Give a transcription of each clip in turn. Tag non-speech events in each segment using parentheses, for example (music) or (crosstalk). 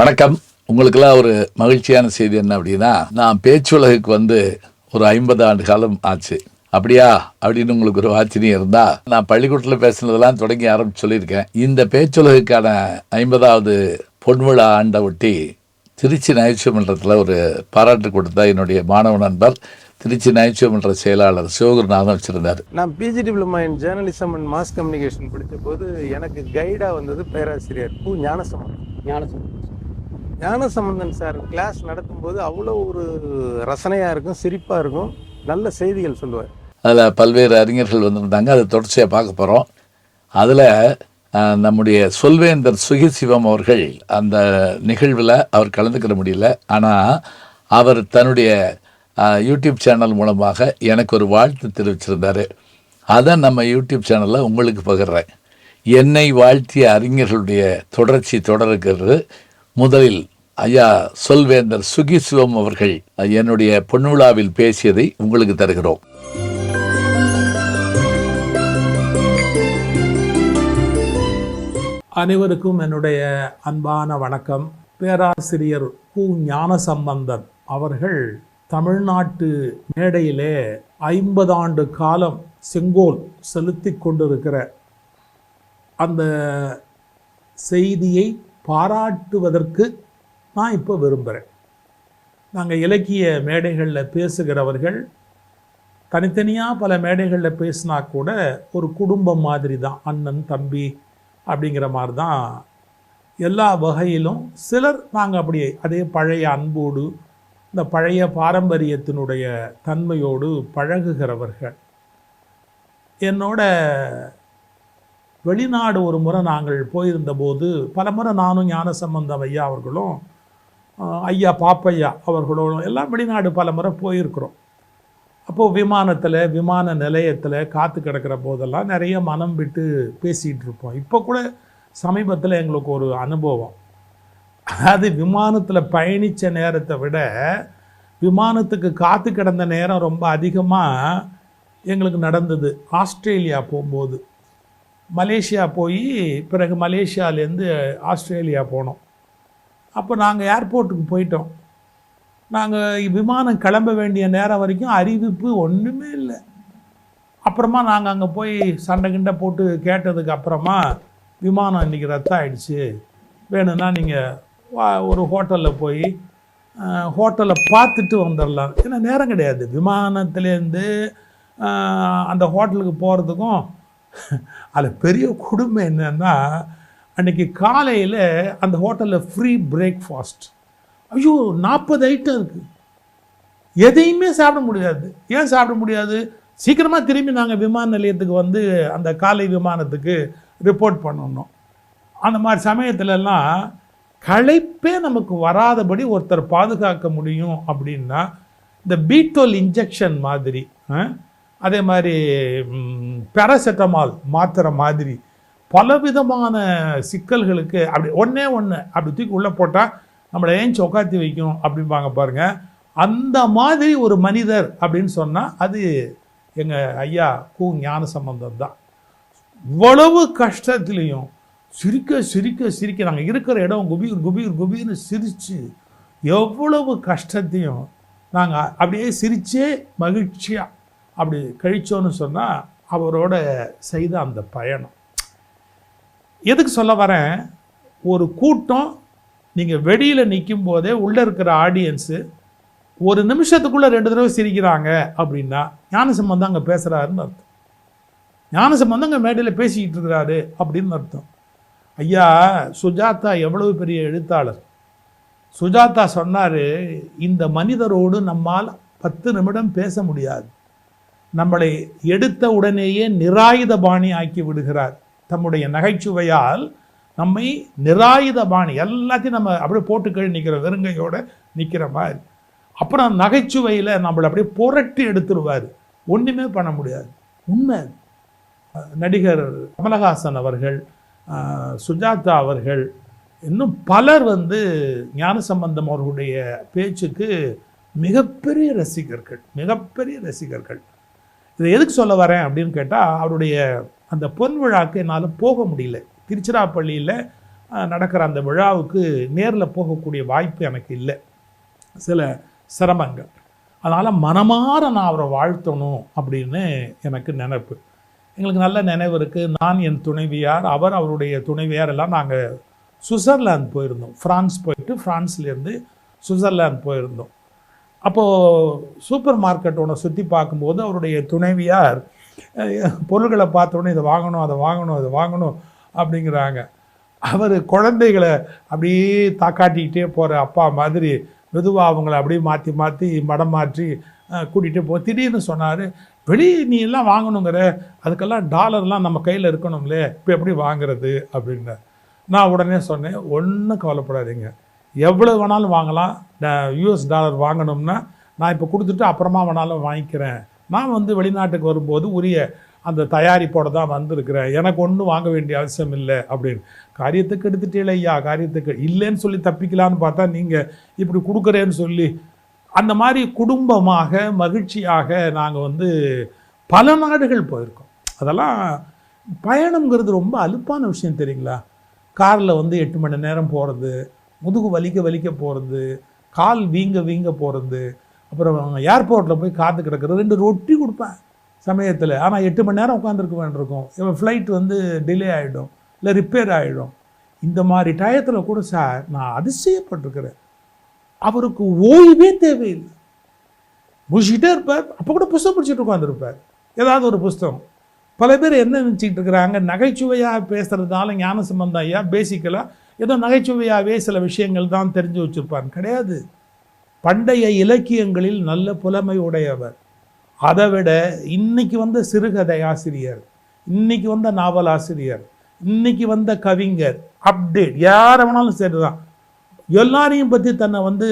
வணக்கம். உங்களுக்கெல்லாம் ஒரு மகிழ்ச்சியான செய்தி என்ன அப்படின்னா நான் பேச்சுலகுக்கு வந்து ஒரு ஐம்பது ஆண்டு காலம் ஆச்சு. அப்படியா? அப்படின்னு உங்களுக்கு ஒரு ஆச்சரியம் இருந்தா நான் பள்ளிக்கூடத்தில் பேசுனதெல்லாம் தொடங்கி ஆரம்பிச்சு சொல்லியிருக்கேன். இந்த பேச்சுலகுக்கான ஐம்பதாவது பொன்விழா ஆண்டை ஒட்டி திருச்சி நகைச்சுவை மன்றத்தில் ஒரு பாராட்டு கொடுத்த என்னுடைய மாணவ நண்பர் திருச்சி நகைச்சுவை மன்ற செயலாளர் சிவகுருநாதன் வச்சிருந்தார். நான் PG diploma in journalism and mass communication படித்த போது எனக்கு கைடாக வந்தது பேராசிரியர் பூ. ஞானசம்பந்தன் ஞானசம்பந்தம் ஞானசம்பந்தன் சார் கிளாஸ் நடத்தும்போது அவ்வளோ ஒரு ரசனையாக இருக்கும் சிரிப்பாக இருக்கும் நல்ல செய்திகள் சொல்லுவார். அதில் பல்வேறு அறிஞர்கள் வந்திருந்தாங்க அதை தொடர்ச்சியாக பார்க்க போகிறோம் அதில் நம்முடைய சொல்வேந்தர் சுகிசிவம் அவர்கள் அந்த நிகழ்வில் அவர் கலந்துக்கிற முடியல. ஆனால் அவர் தன்னுடைய யூடியூப் சேனல் மூலமாக எனக்கு ஒரு வாழ்த்து தெரிவிச்சிருந்தார். அதை நம்ம யூடியூப் சேனலில் உங்களுக்கு பகிர்றேன். என்னை வாழ்த்திய அறிஞர்களுடைய தொடர்ச்சி தொடர்கிறது. முதலில் ஐயா சொல்வேந்தர் சுகிசிவம் அவர்கள் என்னுடைய பொன்விழாவில் பேசியதை உங்களுக்கு தருகிறோம். அனைவருக்கும் என்னுடைய அன்பான வணக்கம். பேராசிரியர் கு. ஞானசம்பந்தன் அவர்கள் தமிழ்நாட்டு மேடையிலே ஐம்பது ஆண்டு காலம் செங்கோல் செலுத்தி கொண்டிருக்கிற அந்த செய்தியை பாராட்டுவதற்கு நான் இப்போ விரும்புகிறேன் நாங்கள் இலக்கிய மேடைகளில் பேசுகிறவர்கள் தனித்தனியாக பல மேடைகளில் பேசினா கூட ஒரு குடும்பம் மாதிரி தான் அண்ணன் தம்பி அப்படிங்கிற மாதிரி தான் எல்லா வகையிலும் சிலர் நாங்கள் அப்படியே அதே பழைய அன்போடு இந்த பழைய பாரம்பரியத்தினுடைய தன்மையோடு பழகுகிறவர்கள். என்னோட வெளிநாடு ஒரு முறை நாங்கள் போயிருந்தபோது பல முறை நானும் ஞானசம்பந்தம் ஐயா அவர்களும் ஐயா பாப்பையா அவர்களும் எல்லாம் வெளிநாடு பல முறை போயிருக்கிறோம். அப்போது விமானத்தில் விமான நிலையத்தில் காற்று கிடக்கிற போதெல்லாம் நிறைய மனம் விட்டு பேசிகிட்டு இருப்போம். இப்போ கூட சமீபத்தில் எங்களுக்கு ஒரு அனுபவம். அதாவது விமானத்தில் பயணித்த நேரத்தை விட விமானத்துக்கு காற்று கிடந்த நேரம் ரொம்ப அதிகமாக எங்களுக்கு நடந்தது. ஆஸ்திரேலியா போகும்போது. மலேசியா போய் பிறகு மலேசியாலேருந்து ஆஸ்திரேலியா போனோம். அப்போ நாங்கள் ஏர்போர்ட்டுக்கு போயிட்டோம். நாங்கள் விமானம் கிளம்ப வேண்டிய நேரம் வரைக்கும் அறிவிப்பு ஒன்றுமே இல்லை. அப்புறமா நாங்கள் அங்கே போய் சண்டை கிண்டை போட்டு கேட்டதுக்கு அப்புறமா விமானம் இன்றைக்கி ரத்தம் ஆயிடுச்சு வேணும்னா நீங்கள் ஒரு ஹோட்டலில் போய் ஹோட்டலை பார்த்துட்டு வந்துடலாம் ஏன்னா நேரம் கிடையாது. விமானத்துலேருந்து அந்த ஹோட்டலுக்கு போகிறதுக்கும் (laughs) அதில் பெரிய கொடுமை என்னன்னா அன்றைக்கி காலையில் அந்த ஹோட்டலில் ஃப்ரீ பிரேக்ஃபாஸ்ட் ஐயோ நாற்பது ஐட்டம் இருக்குது எதையுமே சாப்பிட முடியாது. ஏன் சாப்பிட முடியாது? சீக்கிரமாக திரும்பி நாங்கள் விமான நிலையத்துக்கு வந்து அந்த காலை விமானத்துக்கு ரிப்போர்ட் பண்ணணும். அந்த மாதிரி சமயத்துலலாம் களைப்பே நமக்கு வராதபடி ஒருத்தர் பாதுகாக்க முடியும் அப்படின்னா இந்த பீட்டோல் இன்ஜெக்ஷன் மாதிரி ஆ? அதே மாதிரி பேராசெட்டமால் மாத்திரை மாதிரி பலவிதமான சிக்கல்களுக்கு அப்படி ஒன்றே ஒன்று அப்படி தூக்கி உள்ளே போட்டால் நம்மளை ஏன் உட்காத்தி வைக்கும் அப்படிம்பாங்க பாருங்கள் அந்த மாதிரி ஒரு மனிதர் அப்படின்னு சொன்னால் அது எங்கள் ஐயா கூ ஞான சம்பந்தம் தான். இவ்வளவு கஷ்டத்துலேயும் சிரிக்க சிரிக்க சிரிக்க நாங்கள் இருக்கிற இடம் குபீர் குபீர் குபீர்னு சிரித்து எவ்வளவு கஷ்டத்தையும் நாங்கள் அப்படியே சிரித்தே மகிழ்ச்சியாக அப்படி கழிச்சோன்னு சொன்னால் அவரோட செய்த அந்த பயணம். எதுக்கு சொல்ல வரேன்? ஒரு கூட்டம் நீங்கள் வெளியில் நிற்கும் போதே உள்ளே இருக்கிற ஆடியன்ஸு ஒரு நிமிஷத்துக்குள்ளே ரெண்டு தடவை சிரிக்கிறாங்க அப்படின்னா ஞானசம்பந்தம் அங்கே பேசுகிறாருன்னு அர்த்தம். ஞானசம்பந்தம் அங்கே மேடையில் பேசிக்கிட்டு இருக்கிறாரு அப்படின்னு அர்த்தம். ஐயா சுஜாதா எவ்வளவு பெரிய எழுத்தாளர். சுஜாதா சொன்னார் இந்த மனிதரோடு நம்மால் பத்து நிமிடம் பேச முடியாது. நம்மளை எடுத்த உடனேயே நிராயுத பாணி ஆக்கி விடுகிறார். தம்முடைய நகைச்சுவையால் நம்மை நிராயுத பாணி எல்லாத்தையும் நம்ம அப்படியே போட்டு கழி நிற்கிற வெறுங்கையோடு நிற்கிற மாதிரி. அப்புறம் நகைச்சுவையில் நம்மளை அப்படியே புரட்டி எடுத்துருவார். ஒன்றுமே பண்ண முடியாது. உண்மை நடிகர் கமலஹாசன் அவர்கள் சுஜாதா அவர்கள் இன்னும் பலர் வந்து ஞானசம்பந்தம் அவர்களுடைய பேச்சுக்கு மிகப்பெரிய ரசிகர்கள் மிகப்பெரிய ரசிகர்கள். இதை எதுக்கு சொல்ல வரேன் அப்படின்னு கேட்டால் அவருடைய அந்த பொன் விழாக்கு என்னால் போக முடியல. திருச்சிராப்பள்ளியில் நடக்கிற அந்த விழாவுக்கு நேரில் போகக்கூடிய வாய்ப்பு எனக்கு இல்லை. சில சிரமங்கள். அதனால் மனமாற நான் அவரை வாழ்த்தணும் அப்படின்னு எனக்கு நினைப்பு. எங்களுக்கு நல்ல நினைவு இருக்குது நான் என் துணைவியார் அவர் அவருடைய துணைவியார் எல்லாம் நாங்கள் சுவிட்சர்லாந்து போயிருந்தோம். ஃப்ரான்ஸ் போயிட்டு ஃப்ரான்ஸ்லேருந்து சுவிட்சர்லாந்து போயிருந்தோம். அப்போது சூப்பர் மார்க்கெட் ஒன்று சுற்றி பார்க்கும்போது அவருடைய துணைவியார் பொருள்களை பார்த்தோன்னே இதை வாங்கணும் அதை வாங்கணும் அதை வாங்கணும் அப்படிங்கிறாங்க. அவர் குழந்தைகளை அப்படியே தாக்காட்டிக்கிட்டே போகிற அப்பா மாதிரி மெதுவாக அவங்கள அப்படியே மாற்றி மாற்றி மடம் மாற்றி கூட்டிகிட்டு போ திடீர்னு சொன்னார் வெளியே நீ எல்லாம் வாங்கணுங்கிற அதுக்கெல்லாம் டாலர்லாம் நம்ம கையில் இருக்கணும்லே இப்போ எப்படி வாங்குறது? அப்படின்னார். நான் உடனே சொன்னேன் ஒன்றும் கவலைப்படாதீங்க. எவ்வளோ வேணாலும் வாங்கலாம். யூஎஸ் டாலர் வாங்கணும்னா நான் இப்போ கொடுத்துட்டு அப்புறமா வேணாலும் வாங்கிக்கிறேன். நான் வந்து வெளிநாட்டுக்கு வரும்போது உரிய அந்த தயாரிப்போடு தான் வந்திருக்கிறேன். எனக்கு ஒன்றும் வாங்க வேண்டிய அவசியம் இல்லை அப்படின்னு. காரியத்துக்கு எடுத்துட்டே ஐயா காரியத்துக்கு. இல்லைன்னு சொல்லி தப்பிக்கலான்னு பார்த்தா நீங்கள் இப்படி கொடுக்குறேன்னு சொல்லி அந்த மாதிரி குடும்பமாக மகிழ்ச்சியாக நாங்கள் வந்து பல நாடுகள் போயிருக்கோம். அதெல்லாம் பயணங்கிறது ரொம்ப அலுப்பான விஷயம் தெரியுங்களா? காரில் வந்து எட்டு மணி நேரம் போகிறது முதுகு வலிக்க வலிக்க போகிறது கால் வீங்க வீங்க போகிறது அப்புறம் ஏர்போர்ட்டில் போய் காத்து கிடக்கிறது ரெண்டு ரொட்டி கொடுப்பேன் சமயத்தில். ஆனால் எட்டு மணி நேரம் உட்காந்துருக்க வேண்டியிருக்கும். இவன் ஃப்ளைட் வந்து டிலே ஆகிடும் இல்லை ரிப்பேர் ஆகிடும் இந்த மாதிரி டயத்தில் கூட சார் நான் அதிசயப்பட்டிருக்கிறேன். அவருக்கு ஓய்வே தேவையில்லை. முடிச்சுக்கிட்டே இருப்பார் அப்போ கூட புஸ்தகம் படிச்சுட்டு உட்காந்துருப்பார் ஏதாவது ஒரு புஸ்தகம். பல பேர் என்ன நினச்சிக்கிட்டு இருக்கிறாங்க? நகைச்சுவையாக பேசுகிறதுனால ஞான சம்பந்தம் ஐயா பேசிக்கலாக ஏதோ நகைச்சுவையாகவே சில விஷயங்கள் தான் தெரிஞ்சு வச்சுருப்பான். கிடையாது. பண்டைய இலக்கியங்களில் நல்ல புலமை உடையவர். அதை விட இன்னைக்கு வந்த சிறுகதை ஆசிரியர் இன்னைக்கு வந்த நாவல் ஆசிரியர் இன்னைக்கு வந்த கவிஞர் அப்டேட் யாரை வேணாலும் சரிதான் எல்லாரையும் பற்றி தன்னை வந்து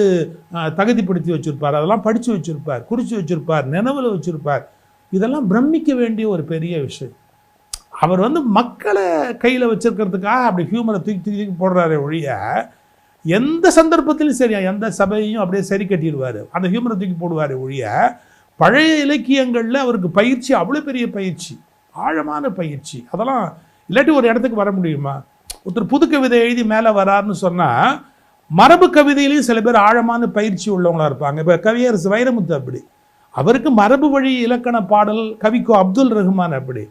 தகுதிப்படுத்தி வச்சுருப்பார். அதெல்லாம் படித்து வச்சுருப்பார் குறித்து வச்சுருப்பார் நினைவில் வச்சுருப்பார். இதெல்லாம் பிரமிக்க வேண்டிய ஒரு பெரிய விஷயம். அவர் வந்து மக்களை கையில் வச்சுருக்கிறதுக்காக அப்படி ஹியூமரை தூக்கி தூக்கி தூக்கி போடுறாரே ஒழிய எந்த சந்தர்ப்பத்திலும் சரி எந்த சபையையும் அப்படியே சரி கட்டிடுவார். அந்த ஹியூமரை தூக்கி போடுவார் ஒழிய பழைய இலக்கியங்களில் அவருக்கு பயிற்சி அவ்வளோ பெரிய பயிற்சி ஆழமான பயிற்சி. அதெல்லாம் இல்லாட்டி ஒரு இடத்துக்கு வர முடியுமா? ஒருத்தர் புது கவிதை எழுதி மேலே வராருன்னு சொன்னால் மரபு கவிதையிலையும் சில பேர் ஆழமான பயிற்சி உள்ளவங்களா இருப்பாங்க. இப்போ கவியரசு வைரமுத்து அப்படி. அவருக்கு மரபு வழி இலக்கண பாடல் கவிக்கோ அப்துல் ரஹ்மான் அப்படி.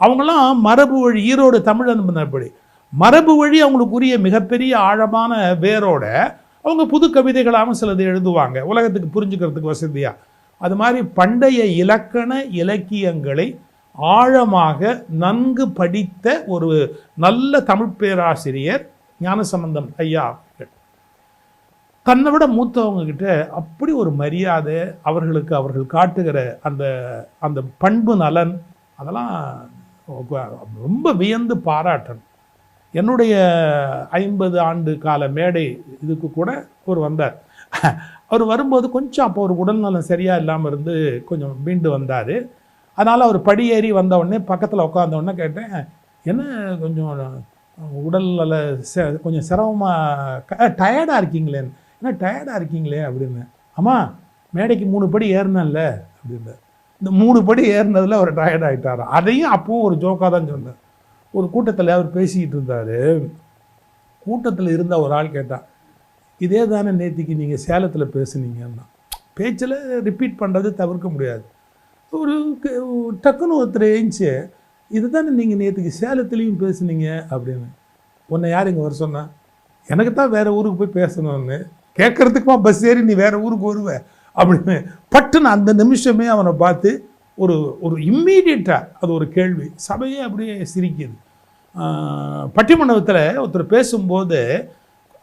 அவங்களாம் மரபு வழி ஈரோடு தமிழன் அப்படி மரபு வழி அவங்களுக்கு உரிய மிகப்பெரிய ஆழமான வேரோட அவங்க புது கவிதைகளாகவும் சிலது எழுதுவாங்க. உலகத்துக்கு புரிஞ்சுக்கிறதுக்கு வசதியாக அது மாதிரி பண்டைய இலக்கண இலக்கியங்களை ஆழமாக நன்கு படித்த ஒரு நல்ல தமிழ் பேராசிரியர் ஞானசம்பந்தம் ஐயா தன்னை விட மூத்தவங்க கிட்ட அப்படி ஒரு மரியாதை அவர்களுக்கு அவர்கள் காட்டுகிற அந்த அந்த பண்பு நலன் அதெல்லாம் ரொம்ப வியந்து பாராட்டணும். என்னுடைய ஐம்பது ஆண்டு கால மேடை இதுக்கு கூட அவர் வந்தார். அவர் வரும்போது கொஞ்சம் அப்போ ஒரு உடல்நலம் சரியாக இல்லாமல் இருந்து கொஞ்சம் மீண்டு வந்தார். அதனால் அவர் படியேறி வந்த உடனே பக்கத்தில் உட்காந்த உடனே கேட்டேன் என்ன கொஞ்சம் உடல் நல கொஞ்சம் சிரமமாக டயர்டாக இருக்கீங்களே என்ன டயர்டாக இருக்கீங்களே? அப்படின்னு. அம்மா மேடைக்கு மூணு படி ஏறினேன்ல. அப்படின்னு இந்த மூணு படி ஏறினதில் அவர் டயர்ட் ஆகிட்டார் அதையும் அப்பவும் ஒரு ஜோக்காக தான் சொன்னார். ஒரு கூட்டத்தில் அவர் பேசிக்கிட்டு இருந்தார். கூட்டத்தில் இருந்த ஒரு ஆள் கேட்டால் இதே தானே நேத்திக்கு நீங்கள் சேலத்தில் பேசுனீங்கன்னா. பேச்சில் ரிப்பீட் பண்ணுறது தவிர்க்க முடியாது. ஒரு டக்குன்னு ஒருத்தர் ஏஞ்சி இது தானே நீங்கள் நேற்றுக்கு சேலத்துலேயும் பேசுனீங்க? அப்படின்னு. உன்னை யார் இங்கே வர சொன்னா எனக்கு தான் வேறு ஊருக்கு போய் பேசணும்னு. கேட்குறதுக்குமா பஸ் ஏறி நீ வேறு ஊருக்கு வருவ? அப்படின்னு பட்டுன்னு அந்த நிமிஷமே அவனை பார்த்து ஒரு ஒரு இம்மீடியட்டாக அது ஒரு கேள்வி. சபையே அப்படியே சிரிக்குது. பட்டிமண்டபத்தில் ஒருத்தர் பேசும்போது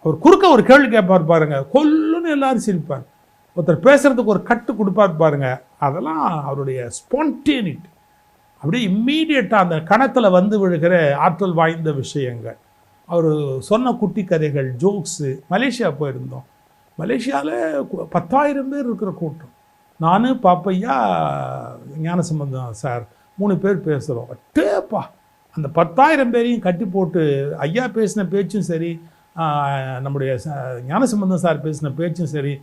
அவர் குறுக்க ஒரு கேள்வி கேட்பார் பாருங்க. கொல்லுன்னு எல்லாரும் சிரிப்பார் ஒருத்தர் பேசுகிறதுக்கு ஒரு கட்டு கொடுப்பார் பாருங்க. அதெல்லாம் அவருடைய ஸ்பான்டேனிட்டி அப்படியே இம்மீடியட்டாக அந்த கணத்தில் வந்து விழுகிற ஆற்றல் வாய்ந்த விஷயங்கள். அவர் சொன்ன குட்டி கதைகள் ஜோக்ஸு மலேசியா போயிருந்தோம். மலேசியாவில் பத்தாயிரம் பேர் இருக்கிற கூட்டம். நான் பாப்பையா ஞானசம்பந்தம் சார் மூணு பேர் பேசுகிறோம் அட்டேப்பா அந்த பத்தாயிரம் பேரையும் கட்டி போட்டு ஐயா பேசின பேச்சும் சரி நம்முடைய ச- ஞானசம்பந்தம் சார் பேசின பேச்சும் சரி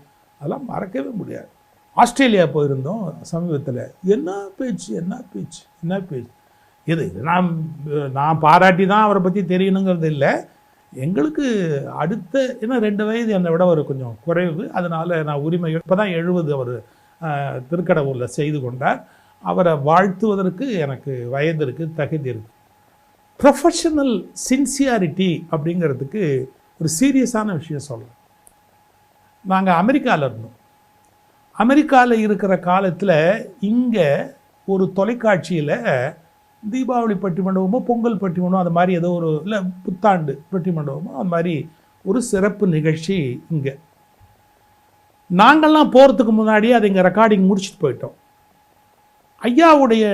அதெல்லாம் மறக்கவே முடியாது. ஆஸ்திரேலியா போயிருந்தோம் சமீபத்தில். என்ன பேச்சு என்ன பேச்சு என்ன பேச்சு? எது இது நான் நான் பாராட்டி தான் அவரை பற்றி தெரியணுங்கிறது இல்லை. எங்களுக்கு அடுத்த ஏன்னா ரெண்டு வயது என்னை விட ஒரு கொஞ்சம் குறைவு. அதனால் நான் உரிமை இப்போ தான் எழுபது அவர் திருக்கடவுரில் செய்து கொண்டார். அவரை வாழ்த்துவதற்கு எனக்கு வயது இருக்குது தகுதி இருக்குது ப்ரொஃபஷனல் சின்சியாரிட்டி அப்படிங்கிறதுக்கு ஒரு சீரியஸான விஷயம் சொல்லலாம் நாங்கள் அமெரிக்காவில் இருந்தோம். அமெரிக்காவில் இருக்கிற காலத்தில் இங்கே ஒரு தொலைக்காட்சியில் தீபாவளி பட்டி மண்டபமோ பொங்கல் பட்டி மண்டபம் அது மாதிரி ஏதோ ஒரு இல்லை புத்தாண்டு பட்டி மண்டபமோ அது மாதிரி ஒரு சிறப்பு நிகழ்ச்சி இங்கே. நாங்கள்லாம் போகிறதுக்கு முன்னாடியே அதை இங்கே ரெக்கார்டிங் முடிச்சுட்டு போயிட்டோம். ஐயாவுடைய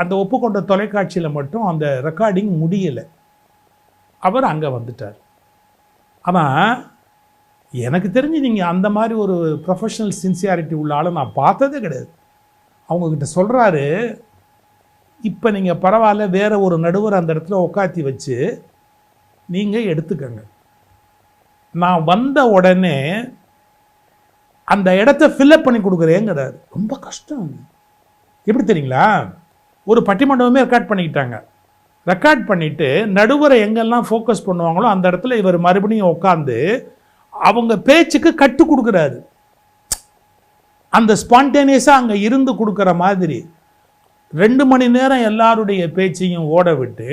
அந்த ஒப்புக்கொண்ட தொலைக்காட்சியில் மட்டும் அந்த ரெக்கார்டிங் முடியலை. அவர் அங்கே வந்துட்டார். ஆனால் எனக்கு தெரிஞ்சு நீங்கள் அந்த மாதிரி ஒரு ப்ரொஃபஷனல் சின்சியாரிட்டி உள்ள ஆளை நான் பார்த்ததே கிடையாது. அவங்கக்கிட்ட சொல்கிறாரு இப்போ நீங்கள் பரவாயில்ல வேறு ஒரு நடுவர் அந்த இடத்துல உட்காத்தி வச்சு நீங்கள் எடுத்துக்கங்க. நான் வந்த உடனே அந்த இடத்த ஃபில்அப் பண்ணி கொடுக்குறேங்கிறார். ரொம்ப கஷ்டம் எப்படி தெரியுங்களா? ஒரு பட்டிமண்டபமே ரெக்கார்ட் பண்ணிக்கிட்டாங்க. ரெக்கார்ட் பண்ணிவிட்டு நடுவரை எங்கெல்லாம் ஃபோக்கஸ் பண்ணுவாங்களோ அந்த இடத்துல இவர் மறுபடியும் உட்காந்து அவங்க பேச்சுக்கு கட்டு கொடுக்குறாரு. அந்த ஸ்பான்டேனியஸாக அங்கே இருந்து கொடுக்குற மாதிரி. ரெண்டு மணி நேரம் எல்லாருடைய பேச்சையும் ஓட விட்டு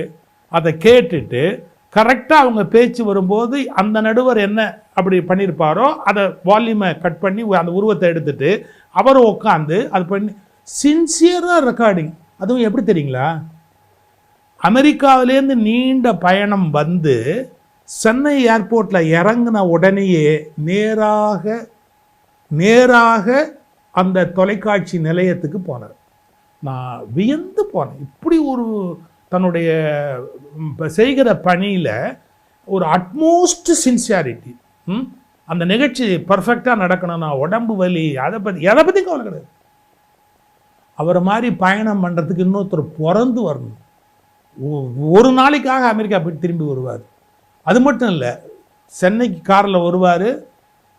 அதை கேட்டுட்டு கரெக்டாக அவங்க பேச்சு வரும்போது அந்த நடுவர் என்ன அப்படி பண்ணியிருப்பாரோ அதை வால்யூமை கட் பண்ணி அந்த உருவத்தை எடுத்துட்டு அவர் உட்காந்து அது பண்ணி சின்சியராக ரெக்கார்டிங் அதுவும் எப்படி தெரியுங்களா? அமெரிக்காவிலேருந்து நீண்ட பயணம் வந்து சென்னை ஏர்போர்ட்டில் இறங்கின உடனேயே நேராக நேராக அந்த தொலைக்காட்சி நிலையத்துக்கு போனார். நான் வியந்து போனேன். இப்படி ஒரு தன்னுடைய செய்கிற பணியில் ஒரு அட்மோஸ்ட் சின்சியாரிட்டி அந்த நிகழ்ச்சி பர்ஃபெக்டாக நடக்கணும்னா உடம்பு வலி அதை பற்றி எதை பற்றி கவலை கிடையாது. அவரை மாதிரி பயணம் பண்ணுறதுக்கு இன்னொருத்தர் பிறந்து வரணும். ஒ- ஒரு நாளைக்காக அமெரிக்கா போய் திரும்பி வருவார். அது மட்டும் இல்லை சென்னைக்கு காரில் வருவார்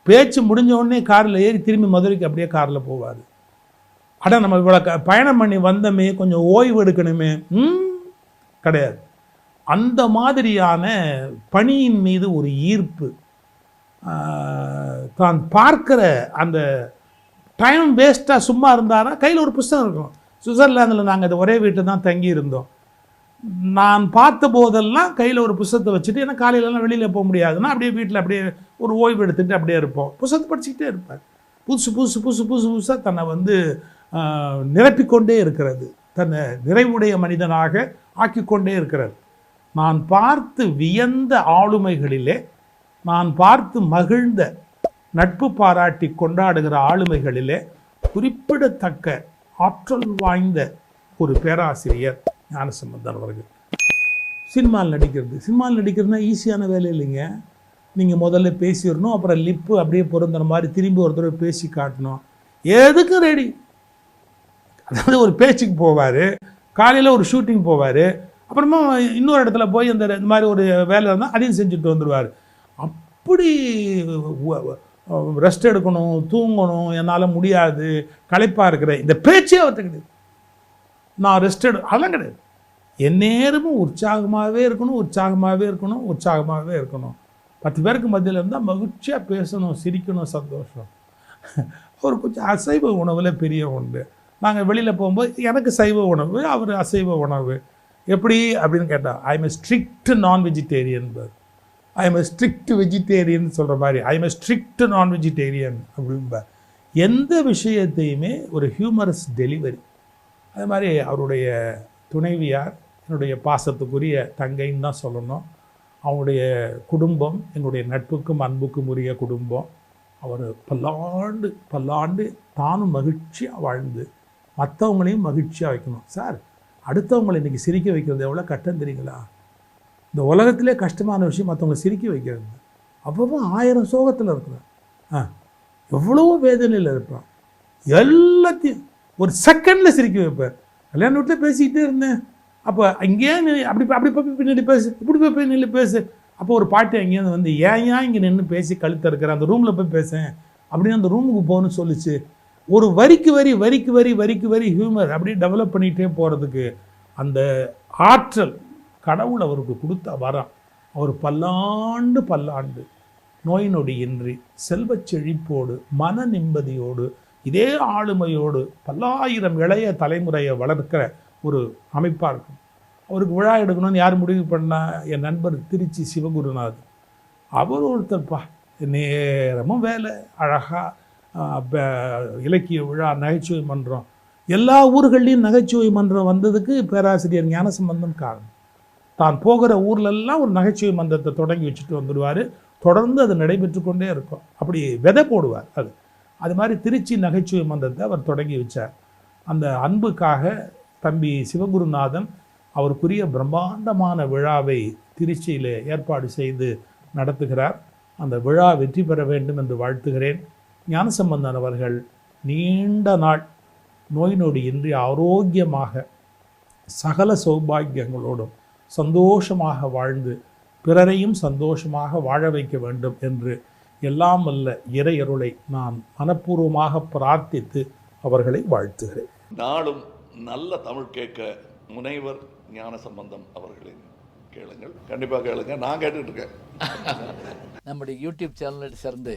பேச்சு முடிஞ்ச உடனே காரில் ஏறி திரும்பி மதுரைக்கு அப்படியே காரில் போவார். அட நம்ம இவ்வளோ க பயணம் பண்ணி வந்தோமே கொஞ்சம் ஓய்வு எடுக்கணுமே. ம் கிடையாது. அந்த மாதிரியான பணியின் மீது ஒரு ஈர்ப்பு. தான் பார்க்கிற அந்த டைம் வேஸ்ட்டாக சும்மா இருந்தாரா? கையில் ஒரு புஸ்தகம் இருக்கும். சுவிட்சர்லாந்தில் நாங்கள் அது ஒரே வீட்டு தான் தங்கி இருந்தோம். நான் பார்த்த போதெல்லாம் கையில் ஒரு புஸ்தகத்தை வச்சுட்டு ஏன்னா காலையிலலாம் வெளியில் போக முடியாதுன்னா அப்படியே வீட்டில் அப்படியே ஒரு ஓய்வு எடுத்துகிட்டு அப்படியே இருப்போம். புஸ்தகத்தை படிச்சுக்கிட்டே இருப்பார். புதுசு புதுசு புதுசு புதுசு புதுசாக தன்னை வந்து நிரப்பிக்கொண்டே இருக்கிறது. தன்னை நிறைவுடைய மனிதனாக ஆக்கிக்கொண்டே இருக்கிறது. நான் பார்த்து வியந்த ஆளுமைகளிலே நான் பார்த்து மகிழ்ந்த நட்பு பாராட்டி கொண்டாடுகிற ஆளுமைகளிலே குறிப்பிடத்தக்க ஆற்றல் வாய்ந்த ஒரு பேராசிரியர் ஞானசம்பந்தர் அவர்கள். சினிமாவில் நடிக்கிறது. சினிமாவில் நடிக்கிறதுனா ஈஸியான வேலை இல்லைங்க. நீங்கள் முதல்ல பேசிடணும் அப்புறம் லிப்பு அப்படியே பொருந்துற மாதிரி திரும்பி ஒரு தடவை பேசி காட்டணும். எதுக்கும் ரெடி அதாவது ஒரு பேச்சுக்கு போவார் காலையில் ஒரு ஷூட்டிங் போவார் அப்புறமா இன்னொரு இடத்துல போய் அந்த இந்த மாதிரி ஒரு வேலை இருந்தால் அதையும் செஞ்சுட்டு வந்துடுவார் அப்படி ரெஸ்ட் எடுக்கணும் தூங்கணும் என்னால் முடியாது களைப்பாக இருக்கிற இந்த பேச்சே அவர்கிட்ட கிடையாது. நான் ரெஸ்ட் எடு அதெல்லாம் கிடையாது. எந்நேரமும் உற்சாகமாகவே இருக்கணும் உற்சாகமாகவே இருக்கணும் உற்சாகமாகவே இருக்கணும். பத்து பேருக்கு மத்தியில் இருந்தால் மகிழ்ச்சியாக பேசணும் சிரிக்கணும் சந்தோஷம். அவர் கொஞ்சம் அசைவ உணவில் பெரிய உண்டு. நாங்கள் வெளியில் போகும்போது எனக்கு சைவ உணவு அவர் அசைவ உணவு. எப்படி அப்படின்னு கேட்டால் I am strict non vegetarian I am strict vegetarian சொல்கிற மாதிரி I am strict non vegetarian அப்படிம்பார் எந்த விஷயத்தையுமே ஒரு ஹியூமரஸ் டெலிவரி அது மாதிரி அவருடைய துணைவியார் என்னுடைய பாசத்துக்குரிய தங்கைன்னு தான் சொல்லணும். அவருடைய குடும்பம் எங்களுடைய நட்புக்கும் அன்புக்கும் உரிய குடும்பம். அவர் பல்லாண்டு பல்லாண்டு தானும் மகிழ்ச்சியாக வாழ்ந்து மற்றவங்களையும் மகிழ்ச்சியாக வைக்கணும். சார் அடுத்தவங்களை இன்றைக்கி சிரிக்க வைக்கிறது எவ்வளோ கஷ்டம் தெரியுங்களா? இந்த உலகத்திலே கஷ்டமான விஷயம் மற்றவங்களை சிரிக்க வைக்கிறது அப்பப்போ ஆயிரம் சோகத்தில் இருக்கிறான். ஆ எவ்வளவோ வேதனையில் இருப்பான். எல்லாத்தையும் ஒரு செகண்டில் சிரிக்க வைப்பார் கல்யாண வீட்டில் பேசிக்கிட்டே இருந்தேன். அப்போ அங்கேயே நின்னு அப்படி அப்படி போய் பின்னாடி பேசு இப்படி போய் நின்று பேசு. அப்போ ஒரு பாட்டு அங்கேயிருந்து வந்து ஏன் ஏன் இங்கே நின்று பேசி கழுத்த இருக்கிற அந்த ரூமில் போய் பேசேன் அப்படின்னு அந்த ரூமுக்கு போகணும்னு சொல்லிச்சு. ஒரு வரிக்கு வரி வரிக்கு வரி வரிக்கு வரி ஹியூமர் அப்படியே டெவலப் பண்ணிகிட்டே போகிறதுக்கு அந்த ஆற்றல் கடவுள் அவருக்கு கொடுத்த வரம். அவர் பல்லாண்டு பல்லாண்டு நோய் நொடியின்றி செல்வச் செழிப்போடு மன நிம்மதியோடு இதே ஆளுமையோடு பல்லாயிரம் இளைய தலைமுறையை வளர்க்கிற ஒரு அமைப்பாக இருக்கும். அவருக்கு விழா எடுக்கணும்னு யார் முடிவு பண்ணா? என் நண்பர் திருச்சி சிவகுருநாதர். அவர் ஒருத்தர்ப்பா நேரமும் வேலை அழகாக இலக்கிய விழா நகைச்சுவை மன்றம். எல்லா ஊர்கள்லேயும் நகைச்சுவை மன்றம் வந்ததுக்கு பேராசிரியர் ஞானசம்பந்தம் காரணம். தான் போகிற ஊர்லெல்லாம் ஒரு நகைச்சுவை மன்றத்தை தொடங்கி வச்சுட்டு வந்துடுவார். தொடர்ந்து அது நடைபெற்று கொண்டே இருக்கும். அப்படி விதை போடுவார் அது. அது மாதிரி திருச்சி நகைச்சுவை மன்றத்தை அவர் தொடங்கி வச்சார். அந்த அன்புக்காக தம்பி சிவகுருநாதன் அவருக்குரிய பிரம்மாண்டமான விழாவை திருச்சியில் ஏற்பாடு செய்து நடத்துகிறார். அந்த விழா வெற்றி பெற வேண்டும் என்று வாழ்த்துகிறேன். ஞானசம்பந்தன் அவர்கள் நீண்ட நாள் நோய் நொடியின்றி ஆரோக்கியமாக சகல சௌபாகியங்களோடும் சந்தோஷமாக வாழ்ந்து பிறரையும் சந்தோஷமாக வாழ வைக்க வேண்டும் என்று எல்லாம் வல்ல இறையருளை நான் மனப்பூர்வமாக பிரார்த்தித்து அவர்களை வாழ்த்துகிறேன். நாளும் நல்ல தமிழ் கேட்க முனைவர் ஞான சம்பந்தம் அவர்களின் கேளுங்கள். கண்டிப்பாக கேளுங்க. நான் கேட்டுட்டு இருக்கேன். நம்முடைய யூடியூப் சேனலை சேர்ந்து